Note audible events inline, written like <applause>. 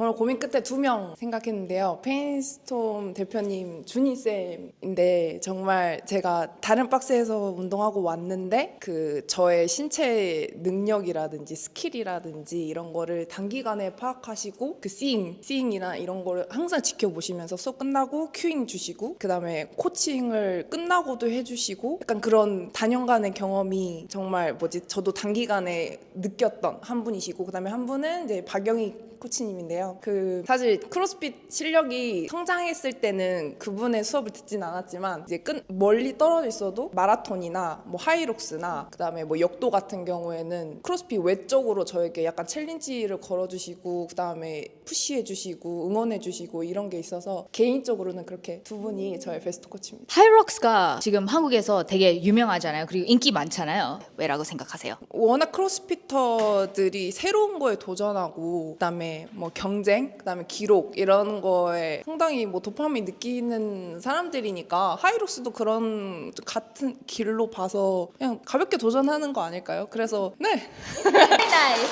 정말 고민 끝에 두 명 생각했는데요. 페인스톰 대표님 준희 쌤인데 정말 제가 다른 박스에서 운동하고 왔는데 그 저의 신체 능력이라든지 스킬이라든지 이런 거를 단기간에 파악하시고 그 시잉, 시잉이나 이런 거를 항상 지켜보시면서 수업 끝나고 큐잉 주시고 그 다음에 코칭을 끝나고도 해주시고 약간 그런 단연간의 경험이 정말 뭐지 저도 단기간에 느꼈던 한 분이시고 그 다음에 한 분은 이제 박영희 코치님인데요. 그 사실 크로스핏 실력이 성장했을 때는 그분의 수업을 듣진 않았지만 이제 끝 멀리 떨어져 있어도 마라톤이나 뭐 하이록스나 그다음에 뭐 역도 같은 경우에는 크로스핏 외적으로 저에게 약간 챌린지를 걸어주시고 그다음에 푸시해주시고 응원해주시고 이런 게 있어서 개인적으로는 그렇게 두 분이 저의 베스트 코치입니다. 하이록스가 지금 한국에서 되게 유명하잖아요. 그리고 인기 많잖아요. 왜라고 생각하세요? 워낙 크로스피터들이 새로운 거에 도전하고 그다음에 뭐 경 쟁, 그다음에 기록 이런 거에 상당히 뭐 도파민 느끼는 사람들이니까 하이록스도 그런 같은 길로 봐서 그냥 가볍게 도전하는 거 아닐까요? 그래서 네. <laughs>